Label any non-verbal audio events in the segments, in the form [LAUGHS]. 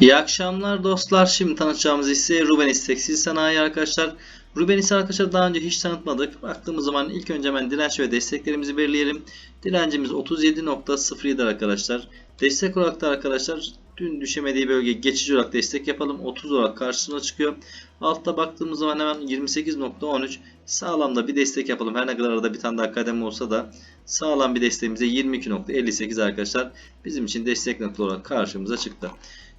İyi akşamlar dostlar. Şimdi tanıtacağımız hisse Rubenis Tekstil Sanayi arkadaşlar. Rubenis'i arkadaşlar daha önce hiç tanıtmadık. Baktığımız zaman ilk önce hemen direnç ve desteklerimizi belirleyelim. Direncimiz 37.07 arkadaşlar. Destek olarak da arkadaşlar dün düşemediği bölge geçici olarak destek yapalım. 30 olarak karşısına çıkıyor. Altta baktığımız zaman hemen 28.13 sağlam da bir destek yapalım. Her ne kadar arada bir tane daha kademe olsa da sağlam bir desteğimize 22.58 arkadaşlar bizim için destek nokta olarak karşımıza çıktı.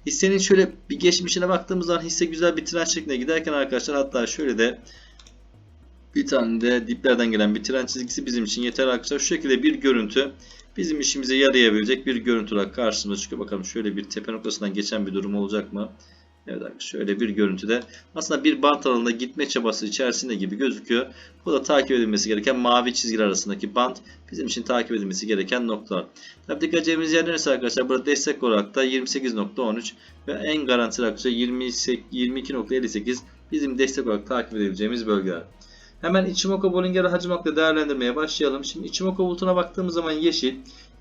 Hissenin şöyle bir geçmişine baktığımız zaman hisse güzel bir trend şeklinde giderken arkadaşlar hatta şöyle de bir tane de diplerden gelen bir trend çizgisi bizim için yeter arkadaşlar. Şu şekilde bir görüntü bizim işimize yarayabilecek bir görüntü olarak karşımıza çıkıyor. Bakalım şöyle bir tepe noktasından geçen bir durum olacak mı? Evet arkadaşlar şöyle bir görüntüde aslında bir bant alanında gitme çabası içerisinde gibi gözüküyor. Bu da takip edilmesi gereken mavi çizgiler arasındaki bant bizim için takip edilmesi gereken noktalar. Tabii dikkat edeceğimiz yer neresi arkadaşlar? Burada destek olarak da 28.13 ve en garantili arkadaşlar 22.58 bizim destek olarak takip edebileceğimiz bölgeler. Hemen Ichimoku Bollinger hacim hakla değerlendirmeye başlayalım. Şimdi Ichimoku bulutuna baktığımız zaman yeşil.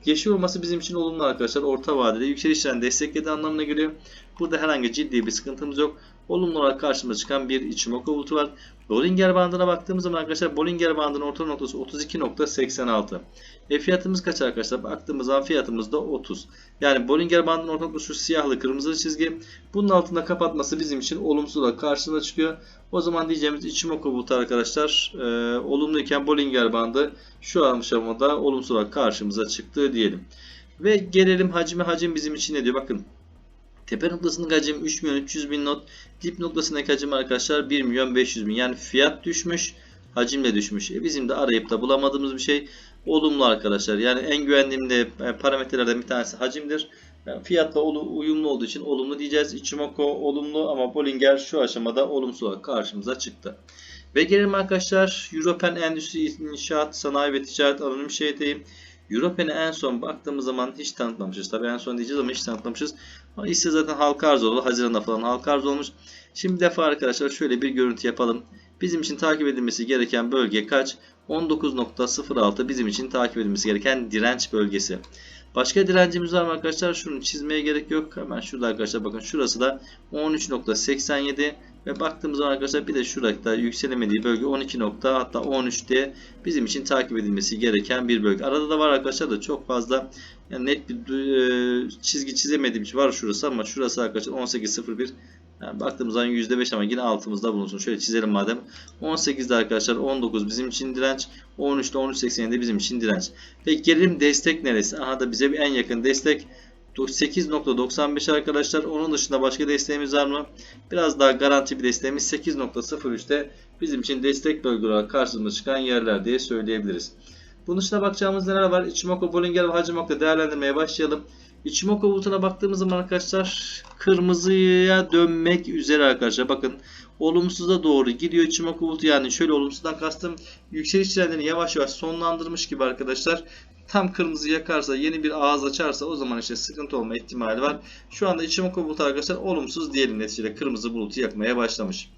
Yeşil olması bizim için olumlu arkadaşlar. Orta vadede yükselişten desteklediği anlamına geliyor. Burada herhangi ciddi bir sıkıntımız yok. Olumlu olarak karşımıza çıkan bir Ichimoku bulutu var. Bollinger bandına baktığımız zaman arkadaşlar Bollinger bandının orta noktası 32.86. E fiyatımız kaç arkadaşlar? Baktığımız zaman fiyatımız da 30. Yani Bollinger bandının orta noktası şu siyahlı kırmızılı çizgi. Bunun altında kapatması bizim için olumsuz olarak karşımıza çıkıyor. O zaman diyeceğimiz Ichimoku bulutu arkadaşlar e, olumluyken Bollinger bandı şu aşamada olumsuz olarak karşımıza çıktı diyelim. Ve gelelim hacime. Hacim bizim için ne diyor? Bakın Tepe noktasındaki hacim 3 milyon 300 bin not. Dip noktasındaki hacim arkadaşlar 1 milyon 500 bin. Yani fiyat düşmüş. Hacim de düşmüş. E bizim de arayıp da bulamadığımız bir şey. Olumlu arkadaşlar. Yani en güvendiğim de parametrelerden bir tanesi hacimdir. Yani fiyatla uyumlu olduğu için olumlu diyeceğiz. Ichimoku olumlu ama Bollinger şu aşamada olumsuz olarak karşımıza çıktı. Ve gelelim arkadaşlar European Endüstri İnşaat Sanayi ve Ticaret Anonim Şirketi'yim. European'i en son baktığımız zaman hiç tanıtmamışız. Tabii en son diyeceğiz ama hiç tanıtmamışız. Hisse zaten halka arz oldu. Haziran'da falan halka arz olmuş. Şimdi bir defa arkadaşlar şöyle bir görüntü yapalım. Bizim için takip edilmesi gereken bölge kaç? 19.06 bizim için takip edilmesi gereken direnç bölgesi. Başka direncimiz var mı arkadaşlar? Şunu çizmeye gerek yok. Hemen şurada arkadaşlar bakın şurası da 13.87 ve baktığımız zaman arkadaşlar bir de şurada yükselemediği bölge 12 nokta hatta 13 diye bizim için takip edilmesi gereken bir bölge. Arada da var arkadaşlar da çok fazla yani net bir e, çizgi çizemediğim için var şurası ama şurası arkadaşlar 18.01 yani baktığımız zaman %5 ama yine altımızda bulunsun. Şöyle çizelim madem. 18'de arkadaşlar 19 bizim için direnç. 13'te 13.87 bizim için direnç. Peki gelelim destek neresi? Aha da bize en yakın destek 8.95 arkadaşlar. Onun dışında başka desteğimiz var mı? Biraz daha garanti bir desteğimiz 8.03'te bizim için destek bölge olarak karşımıza çıkan yerler diye söyleyebiliriz. Bunun dışında bakacağımız neler var? Ichimoku, Bollinger ve Hacimok'ta değerlendirmeye başlayalım. Ichimoku bulutuna baktığımız zaman arkadaşlar kırmızıya dönmek üzere arkadaşlar. Bakın olumsuza doğru gidiyor Ichimoku bulutu. Yani şöyle olumsuzdan kastım yükseliş trendini yavaş yavaş sonlandırmış gibi arkadaşlar. Tam kırmızı yakarsa yeni bir ağız açarsa o zaman işte sıkıntı olma ihtimali var. Şu anda Ichimoku bulutu arkadaşlar olumsuz diyelim neticede kırmızı bulutu yakmaya başlamış.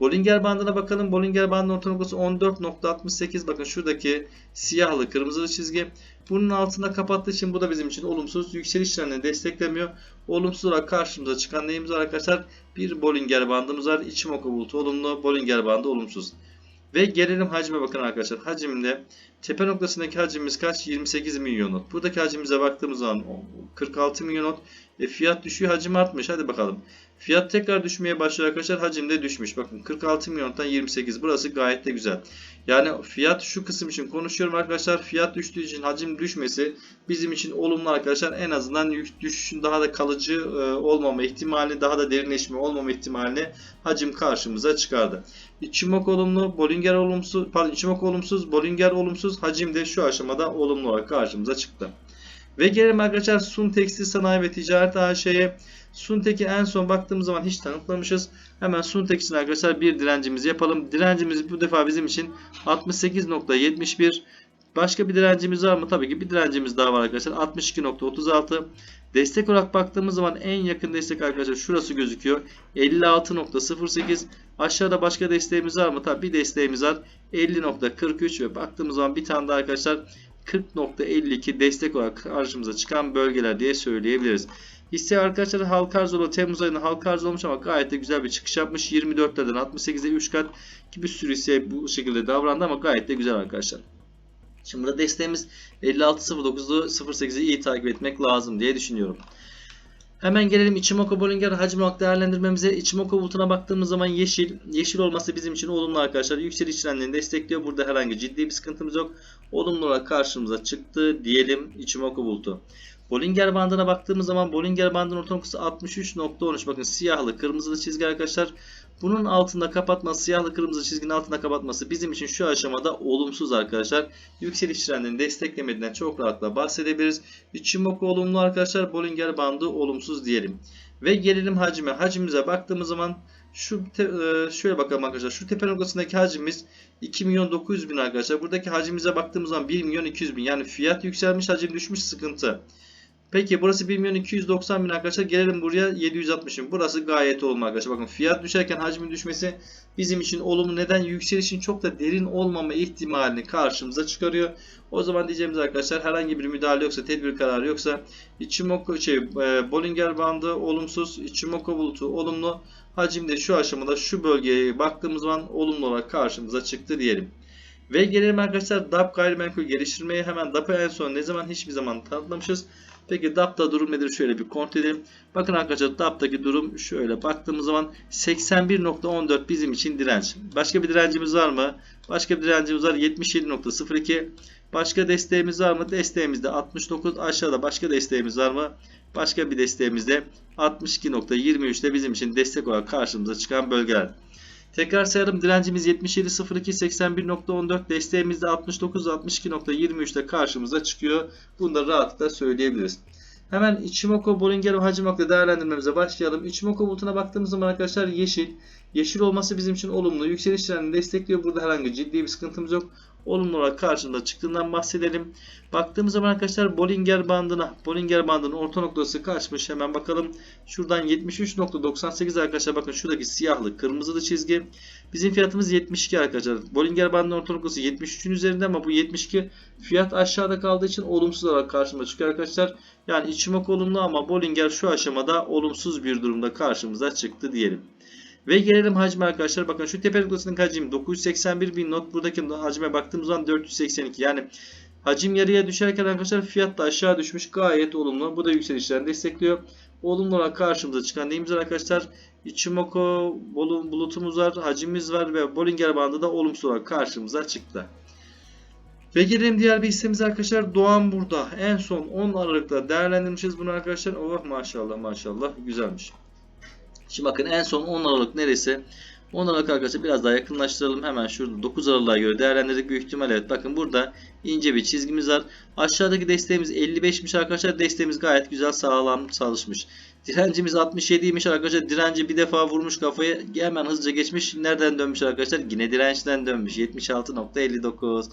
Bollinger bandına bakalım. Bollinger bandının orta noktası 14.68. Bakın şuradaki siyahlı kırmızılı çizgi. Bunun altında kapattığı için bu da bizim için olumsuz. Yükseliş trendini desteklemiyor. Olumsuz olarak karşımıza çıkan neyimiz var arkadaşlar? Bir Bollinger bandımız var. Ichimoku bulutu olumlu. Bollinger bandı olumsuz. Ve gelelim hacme bakın arkadaşlar. Hacimde tepe noktasındaki hacimimiz kaç? 28 milyon not. Buradaki hacimize baktığımız zaman 46 milyon not. E fiyat düşüyor hacim artmış. Hadi bakalım. Fiyat tekrar düşmeye başlıyor arkadaşlar. Hacim de düşmüş. Bakın 46 milyondan 28. Burası gayet de güzel. Yani fiyat şu kısım için konuşuyorum arkadaşlar. Fiyat düştüğü için hacim düşmesi bizim için olumlu arkadaşlar. En azından düşüşün daha da kalıcı e, olmama ihtimali, daha da derinleşme olmama ihtimalini hacim karşımıza çıkardı. Ichimoku olumlu, Bollinger olumsuz, pardon Ichimoku olumsuz, Bollinger olumsuz. Hacim de şu aşamada olumlu olarak karşımıza çıktı. Ve gelelim arkadaşlar Sun Tekstil Sanayi ve Ticaret AŞ'ye. Suntek'i en son baktığımız zaman hiç tanıtmamışız. Hemen Suntek için arkadaşlar bir direncimizi yapalım. Direncimiz bu defa bizim için 68.71. Başka bir direncimiz var mı? Tabii ki bir direncimiz daha var arkadaşlar. 62.36. Destek olarak baktığımız zaman en yakın destek arkadaşlar şurası gözüküyor. 56.08. Aşağıda başka desteğimiz var mı? Tabii bir desteğimiz var. 50.43 ve baktığımız zaman bir tane daha arkadaşlar 40.52 destek olarak karşımıza çıkan bölgeler diye söyleyebiliriz. Hisse arkadaşlar halka arz olan Temmuz ayında halka arz olmuş ama gayet de güzel bir çıkış yapmış. 24'lerden 68'e 3 kat ki bir sürü hisse bu şekilde davrandı ama gayet de güzel arkadaşlar. Şimdi burada desteğimiz 56.09'u 08'i iyi takip etmek lazım diye düşünüyorum. Hemen gelelim Ichimoku Bollinger hacim olarak değerlendirmemize. Ichimoku bulutuna baktığımız zaman yeşil. Yeşil olması bizim için olumlu arkadaşlar. Yükseliş trendini destekliyor. Burada herhangi ciddi bir sıkıntımız yok. Olumlu olarak karşımıza çıktı diyelim Ichimoku bulutu. Bollinger bandına baktığımız zaman Bollinger bandının orta noktası 63.13. Bakın siyahlı kırmızılı çizgi arkadaşlar. Bunun altında kapatması, siyahlı kırmızı çizginin altında kapatması bizim için şu aşamada olumsuz arkadaşlar. Yükseliş trendini desteklemediğinden çok rahatla bahsedebiliriz. Ichimoku olumlu arkadaşlar. Bollinger bandı olumsuz diyelim. Ve gelelim hacime. Hacimize baktığımız zaman şu te, e, şöyle bakalım arkadaşlar. Şu tepe noktasındaki hacimimiz 2 milyon 900 bin arkadaşlar. Buradaki hacimize baktığımız zaman 1 milyon 200 bin. Yani fiyat yükselmiş hacim düşmüş sıkıntı. Peki burası 1 milyon 290 bin arkadaşlar. Gelelim buraya 760 bin. Burası gayet olumlu arkadaşlar. Bakın fiyat düşerken hacmin düşmesi bizim için olumlu. Neden? Yükselişin çok da derin olmama ihtimalini karşımıza çıkarıyor. O zaman diyeceğimiz arkadaşlar herhangi bir müdahale yoksa, tedbir kararı yoksa Ichimoku şey, e, Bollinger bandı olumsuz, Ichimoku bulutu olumlu. Hacim de şu aşamada şu bölgeye baktığımız zaman olumlu olarak karşımıza çıktı diyelim. Ve gelelim arkadaşlar DAP gayrimenkul geliştirmeye. Hemen DAP'ı en son ne zaman hiçbir zaman tanıtmamışız. Peki DAP'ta durum nedir? Şöyle bir kontrol edelim. Bakın arkadaşlar DAP'taki durum şöyle baktığımız zaman 81.14 bizim için direnç. Başka bir direncimiz var mı? Başka bir direncimiz var 77.02. Başka desteğimiz var mı? Desteğimiz de 69. Aşağıda başka desteğimiz var mı? Başka bir desteğimiz de 62.23'te bizim için destek olarak karşımıza çıkan bölgeler. Tekrar sayalım direncimiz 77.02 81.14 desteğimiz de 69 62.23'te karşımıza çıkıyor. Bunu da rahatlıkla söyleyebiliriz. Hemen Ichimoku Bollinger ve Hachimak'la değerlendirmemize başlayalım. Ichimoku bulutuna baktığımız zaman arkadaşlar yeşil. Yeşil olması bizim için olumlu. Yükseliş trendini destekliyor. Burada herhangi ciddi bir sıkıntımız yok. Olumlu olarak karşımıza çıktığından bahsedelim. Baktığımız zaman arkadaşlar Bollinger bandına, Bollinger bandının orta noktası kaçmış? Hemen bakalım. Şuradan 73.98 arkadaşlar bakın şuradaki siyahlı kırmızılı çizgi. Bizim fiyatımız 72 arkadaşlar. Bollinger bandının orta noktası 73'ün üzerinde ama bu 72 fiyat aşağıda kaldığı için olumsuz olarak karşımıza çıkıyor arkadaşlar. Yani Ichimoku olumlu ama Bollinger şu aşamada olumsuz bir durumda karşımıza çıktı diyelim. Ve gelelim hacme arkadaşlar. Bakın şu tepe noktasının hacmi 981 bin not. Buradaki hacme baktığımız zaman 482. Yani hacim yarıya düşerken arkadaşlar fiyat da aşağı düşmüş. Gayet olumlu. Bu da yükselişlerini destekliyor. Olumlu olarak karşımıza çıkan neyimiz var arkadaşlar? Ichimoku bulutumuz var, hacimimiz var ve Bollinger bandı da olumsuz olarak karşımıza çıktı. Ve gelelim diğer bir hissemiz arkadaşlar. Doğan burada. En son 10 Aralık'ta değerlendirmişiz bunu arkadaşlar. Oh maşallah maşallah güzelmiş. Şimdi bakın en son 10 Aralık neresi? 10 Aralık arkadaşlar biraz daha yakınlaştıralım. Hemen şurada 9 Aralık'a göre değerlendirdik. Büyük ihtimal evet. Bakın burada ince bir çizgimiz var. Aşağıdaki desteğimiz 55'miş arkadaşlar. Desteğimiz gayet güzel sağlam çalışmış. Direncimiz 67'ymiş arkadaşlar. Direnci bir defa vurmuş kafayı. Hemen hızlıca geçmiş. Nereden dönmüş arkadaşlar? Yine dirençten dönmüş. 76.59.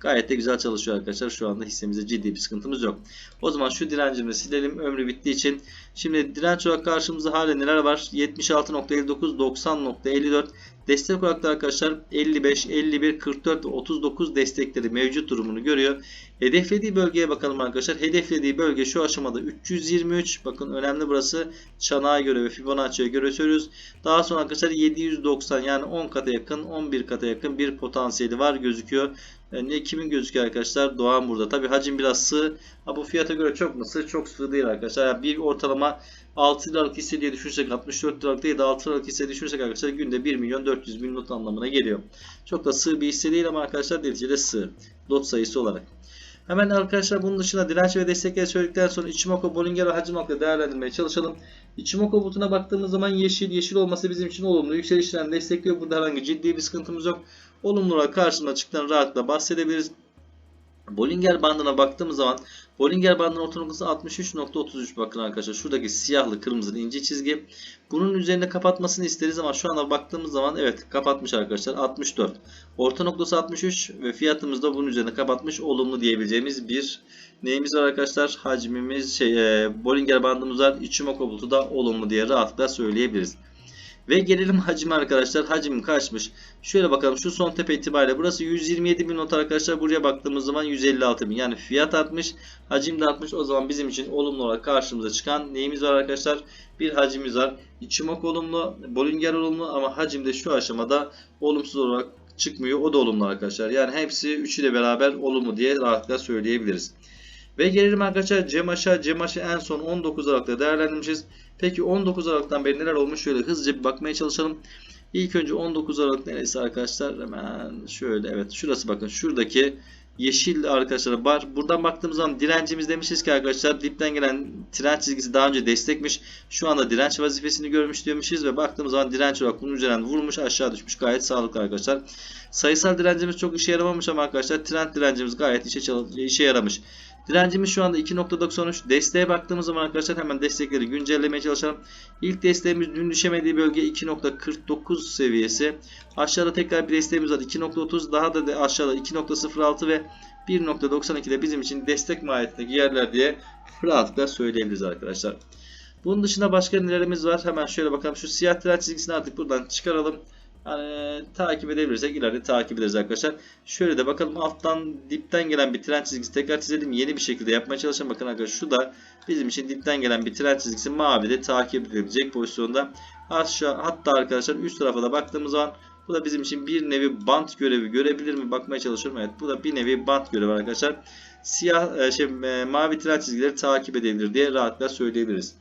Gayet de güzel çalışıyor arkadaşlar. Şu anda hissemizde ciddi bir sıkıntımız yok. O zaman şu direncimizi silelim. Ömrü bittiği için. Şimdi direnç olarak karşımızda hala neler var? 76.59, 90.54. Destek olarak da arkadaşlar 55, 51, 44 ve 39 destekleri mevcut durumunu görüyor. Hedeflediği bölgeye bakalım arkadaşlar. Hedeflediği bölge şu aşamada 323. Bakın önemli burası. Çanağa göre ve Fibonacci'ye göre söylüyoruz. Daha sonra arkadaşlar 790 yani 10 kata yakın 11 kata yakın bir potansiyeli var gözüküyor. Yani kimin gözüküyor arkadaşlar? Doğan burada. Tabi hacim biraz sığ. Ha, bu fiyata göre çok mu sığ? Çok sığ değil arkadaşlar. Yani bir ortalama 6 liralık hisse diye düşünürsek 64 liralık değil de 6 liralık hisse düşünürsek arkadaşlar günde 1 milyon 400 bin not anlamına geliyor. Çok da sığ bir hisse değil ama arkadaşlar neticede sığ. Lot sayısı olarak. Hemen arkadaşlar bunun dışında direnç ve destekleri söyledikten sonra Ichimoku, Bollinger ve Hachimak'la değerlendirmeye çalışalım. Ichimoku butuna baktığımız zaman yeşil, yeşil olması bizim için olumlu. Yükselişlerini destekliyor. Burada herhangi ciddi bir sıkıntımız yok. Olumlu olarak karşımıza çıktığını rahatlıkla bahsedebiliriz. Bollinger bandına baktığımız zaman Bollinger bandının orta noktası 63.33 bakın arkadaşlar. Şuradaki siyahlı kırmızılı ince çizgi. Bunun üzerinde kapatmasını isteriz ama şu anda baktığımız zaman evet kapatmış arkadaşlar. 64. Orta noktası 63 ve fiyatımız da bunun üzerine kapatmış. Olumlu diyebileceğimiz bir neyimiz var arkadaşlar? Hacmimiz şey e, Bollinger bandımız var. Ichimoku bulutu da olumlu diye rahatlıkla söyleyebiliriz. Ve gelelim [LAUGHS] hacim arkadaşlar. Hacim kaçmış? Şöyle bakalım şu son tepe itibariyle burası 127 bin not arkadaşlar. Buraya baktığımız zaman 156 bin. Yani fiyat artmış. Hacim de artmış. O zaman bizim için olumlu olarak karşımıza çıkan neyimiz var arkadaşlar? Bir hacimiz var. İçimok olumlu. Bollinger olumlu ama hacim de şu aşamada olumsuz olarak çıkmıyor. O da olumlu arkadaşlar. Yani hepsi üçü de beraber olumlu diye rahatlıkla söyleyebiliriz. Ve gelelim arkadaşlar Cemaş'a. Cemaş'ı en son 19 Aralık'ta değerlendirmişiz. Peki 19 Aralık'tan beri neler olmuş? Şöyle hızlıca bir bakmaya çalışalım. İlk önce 19 Aralık neresi arkadaşlar? Hemen şöyle evet şurası bakın. Şuradaki yeşil arkadaşlar var. Buradan baktığımız zaman direncimiz demişiz ki arkadaşlar dipten gelen direnç çizgisi daha önce destekmiş. Şu anda direnç vazifesini görmüş diyormuşuz ve baktığımız zaman direnç olarak bunun üzerinden vurmuş aşağı düşmüş. Gayet sağlıklı arkadaşlar. Sayısal direncimiz çok işe yaramamış ama arkadaşlar trend direncimiz gayet işe, işe yaramış. Direncimiz şu anda 2.93. Desteğe baktığımız zaman arkadaşlar hemen destekleri güncellemeye çalışalım. İlk desteğimiz dün düşemediği bölge 2.49 seviyesi. Aşağıda tekrar bir desteğimiz var 2.30. Daha da aşağıda 2.06 ve 1.92 de bizim için destek mahiyetindeki yerler diye rahatlıkla söyleyebiliriz arkadaşlar. Bunun dışında başka nelerimiz var? Hemen şöyle bakalım. Şu siyah direnç çizgisini artık buradan çıkaralım. Yani takip edebilirsek ileride takip ederiz arkadaşlar. Şöyle de bakalım alttan dipten gelen bir tren çizgisi tekrar çizelim. Yeni bir şekilde yapmaya çalışalım. Bakın arkadaşlar şu da bizim için dipten gelen bir tren çizgisi mavi de takip edilebilecek pozisyonda. Aşağı hatta arkadaşlar üst tarafa da baktığımız zaman bu da bizim için bir nevi bant görevi görebilir mi bakmaya çalışıyorum. Evet bu da bir nevi bant görevi arkadaşlar. Siyah e, şey e, mavi tren çizgileri takip edebilir diye rahatlıkla söyleyebiliriz.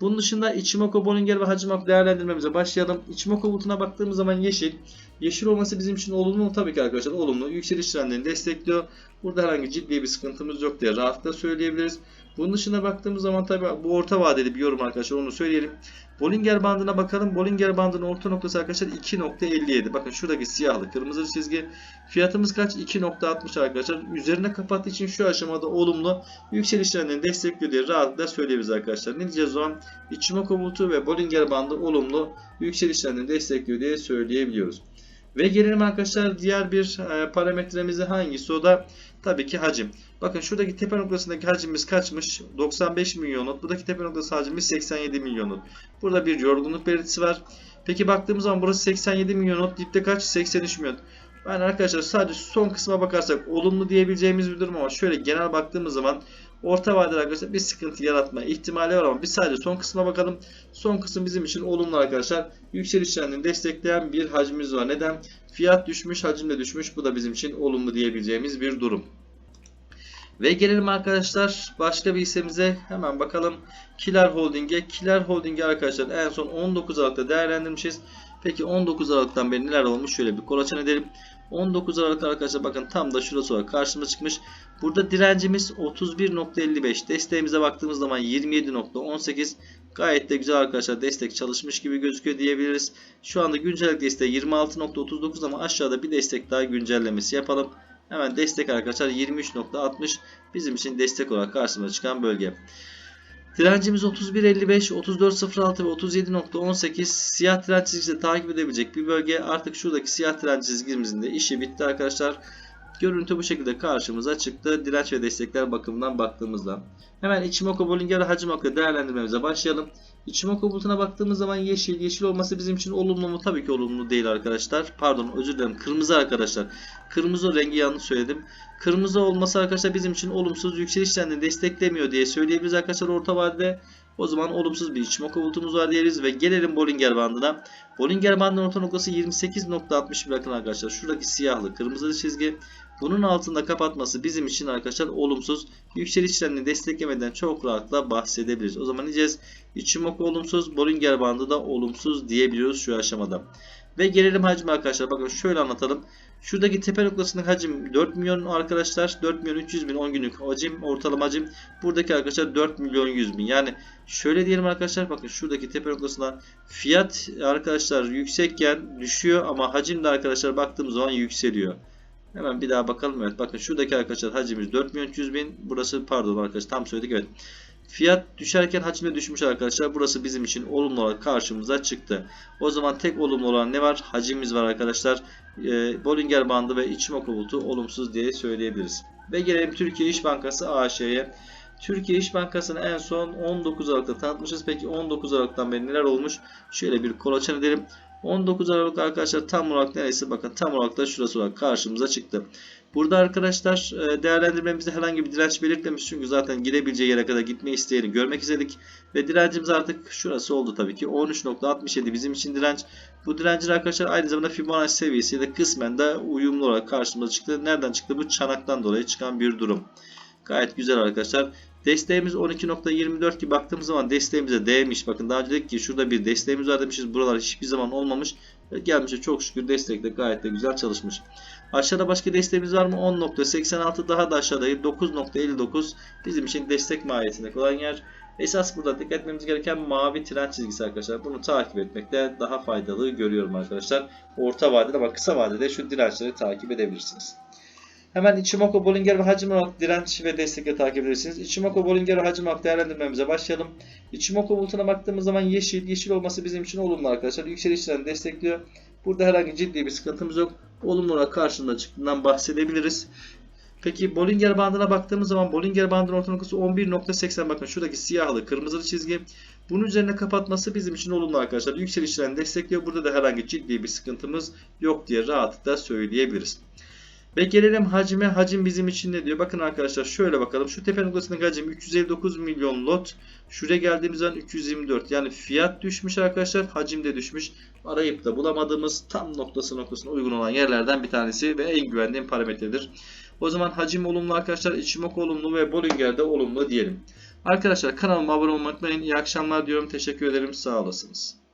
Bunun dışında Ichimoku, Bollinger ve Hachimak değerlendirmemize başlayalım. Ichimoku bulutuna baktığımız zaman yeşil. Yeşil olması bizim için olumlu mu? Tabii ki arkadaşlar olumlu. Yükseliş trendlerini destekliyor. Burada herhangi ciddi bir sıkıntımız yok diye rahatlıkla söyleyebiliriz. Bunun dışında baktığımız zaman tabii bu orta vadeli bir yorum arkadaşlar onu söyleyelim. Bollinger bandına bakalım. Bollinger bandının orta noktası arkadaşlar 2.57. Bakın şuradaki siyahlı kırmızı çizgi. Fiyatımız kaç? 2.60 arkadaşlar. Üzerine kapattığı için şu aşamada olumlu yükseliş trendlerini destekliyor diye rahatlıkla söyleyebiliriz arkadaşlar. Ne diyeceğiz o zaman? Ichimoku bulutu ve Bollinger bandı olumlu yükseliş trendlerini destekliyor diye söyleyebiliyoruz. Ve gelelim arkadaşlar diğer bir e, parametremize hangisi o da tabii ki hacim. Bakın şuradaki tepe noktasındaki hacimimiz kaçmış? 95 milyon not. Buradaki tepe noktası hacimimiz 87 milyon not. Burada bir yorgunluk belirtisi var. Peki baktığımız zaman burası 87 milyon not. Dipte kaç? 83 milyon. Yani arkadaşlar sadece son kısma bakarsak olumlu diyebileceğimiz bir durum ama şöyle genel baktığımız zaman orta vadede arkadaşlar bir sıkıntı yaratma ihtimali var ama biz sadece son kısma bakalım. Son kısım bizim için olumlu arkadaşlar. Yükseliş trendini destekleyen bir hacmimiz var. Neden? Fiyat düşmüş, hacim de düşmüş. Bu da bizim için olumlu diyebileceğimiz bir durum. Ve gelelim arkadaşlar başka bir hissemize hemen bakalım. Killer Holding'e. Killer Holding'e arkadaşlar en son 19 Aralık'ta değerlendirmişiz. Peki 19 Aralık'tan beri neler olmuş? Şöyle bir kolaçan edelim. 19 Aralık arkadaşlar bakın tam da şurası olarak karşımıza çıkmış. Burada direncimiz 31.55. Desteğimize baktığımız zaman 27.18. Gayet de güzel arkadaşlar destek çalışmış gibi gözüküyor diyebiliriz. Şu anda güncellik desteği 26.39 ama aşağıda bir destek daha güncellemesi yapalım. Hemen destek arkadaşlar 23.60 bizim için destek olarak karşımıza çıkan bölge. Direncimiz 31.55, 34.06 ve 37.18 siyah direnç çizgisi takip edebilecek bir bölge. Artık şuradaki siyah direnç çizgimizin de işi bitti arkadaşlar. Görüntü bu şekilde karşımıza çıktı. Direnç ve destekler bakımından baktığımızda. Hemen Ichimoku Bollinger Hacimoku değerlendirmemize başlayalım. Ichimoku bulutuna baktığımız zaman yeşil. Yeşil olması bizim için olumlu mu? Tabii ki olumlu değil arkadaşlar. Pardon özür dilerim. Kırmızı arkadaşlar. Kırmızı rengi yanlış söyledim. Kırmızı olması arkadaşlar bizim için olumsuz yükseliş trendini desteklemiyor diye söyleyebiliriz arkadaşlar orta vadede. O zaman olumsuz bir Ichimoku bulutumuz var diyebiliriz ve gelelim Bollinger bandına. Bollinger bandının orta noktası 28.60 bakın arkadaşlar. Şuradaki siyahlı kırmızı çizgi. Bunun altında kapatması bizim için arkadaşlar olumsuz. Yükseliş trendini desteklemeden çok rahatla bahsedebiliriz. O zaman diyeceğiz Ichimoku olumsuz, Bollinger bandı da olumsuz diyebiliyoruz şu aşamada. Ve gelelim hacme arkadaşlar. Bakın şöyle anlatalım. Şuradaki tepe noktasındaki hacim 4 milyon arkadaşlar. 4 milyon 300 bin 10 günlük hacim ortalama hacim. Buradaki arkadaşlar 4 milyon 100 bin. Yani şöyle diyelim arkadaşlar bakın şuradaki tepe noktasına fiyat arkadaşlar yüksekken düşüyor ama hacim de arkadaşlar baktığımız zaman yükseliyor. Hemen bir daha bakalım. Evet bakın şuradaki arkadaşlar hacimiz 4 milyon 300 bin. Burası pardon arkadaşlar tam söyledik evet. Fiyat düşerken hacimde düşmüş arkadaşlar. Burası bizim için olumlu olarak karşımıza çıktı. O zaman tek olumlu olan ne var? Hacimimiz var arkadaşlar. E, Bollinger bandı ve Ichimoku bulutu olumsuz diye söyleyebiliriz. Ve gelelim Türkiye İş Bankası AŞ'ye. Türkiye İş Bankası'nı en son 19 Aralık'ta tanıtmışız. Peki 19 Aralık'tan beri neler olmuş? Şöyle bir kolaçan edelim. 19 Aralık arkadaşlar tam olarak neresi? Bakın tam olarak da şurası olarak karşımıza çıktı. Burada arkadaşlar e, değerlendirmemizde herhangi bir direnç belirtmemiş. Çünkü zaten girebileceği yere kadar gitme isteğini görmek istedik. Ve direncimiz artık şurası oldu tabii ki. 13.67 bizim için direnç. Bu direncin arkadaşlar aynı zamanda Fibonacci seviyesiyle kısmen de uyumlu olarak karşımıza çıktı. Nereden çıktı? Bu çanaktan dolayı çıkan bir durum. Gayet güzel arkadaşlar. Desteğimiz 12.24 ki baktığımız zaman desteğimize değmiş. Bakın daha önce dedik ki şurada bir desteğimiz var demişiz. Buralar hiçbir zaman olmamış. Ve gelmişe çok şükür destek de gayet de güzel çalışmış. Aşağıda başka desteğimiz var mı? 10.86 daha da aşağıdayım. 9.59 bizim için destek mahiyetinde olan yer. Esas burada dikkat etmemiz gereken mavi tren çizgisi arkadaşlar. Bunu takip etmekte daha faydalı görüyorum arkadaşlar. Orta vadede ama kısa vadede şu dirençleri takip edebilirsiniz. Hemen Ichimoku, Bollinger ve hacim olarak direnç ve destekle takip edebilirsiniz. Ichimoku, Bollinger ve hacim olarak değerlendirmemize başlayalım. Ichimoku bulutuna baktığımız zaman yeşil, yeşil olması bizim için olumlu arkadaşlar. Yükselişlerini destekliyor. Burada herhangi ciddi bir sıkıntımız yok. Olumlu olarak karşında çıktığından bahsedebiliriz. Peki Bollinger bandına baktığımız zaman Bollinger bandının orta noktası 11.80 bakın şuradaki siyahlı kırmızılı çizgi. Bunun üzerine kapatması bizim için olumlu arkadaşlar. Yükselişlerini destekliyor. Burada da herhangi ciddi bir sıkıntımız yok diye rahatlıkla söyleyebiliriz. Ve gelelim hacime. Hacim bizim için ne diyor? Bakın arkadaşlar şöyle bakalım. Şu tepe noktasındaki hacim 359 milyon lot. Şuraya geldiğimiz zaman 324. Yani fiyat düşmüş arkadaşlar. Hacim de düşmüş. Arayıp da bulamadığımız tam noktası noktasına uygun olan yerlerden bir tanesi ve en güvendiğim parametredir. O zaman hacim olumlu arkadaşlar. Ichimoku olumlu ve Bollinger de olumlu diyelim. Arkadaşlar kanalıma abone olmayı unutmayın. İyi akşamlar diyorum. Teşekkür ederim. Sağ olasınız.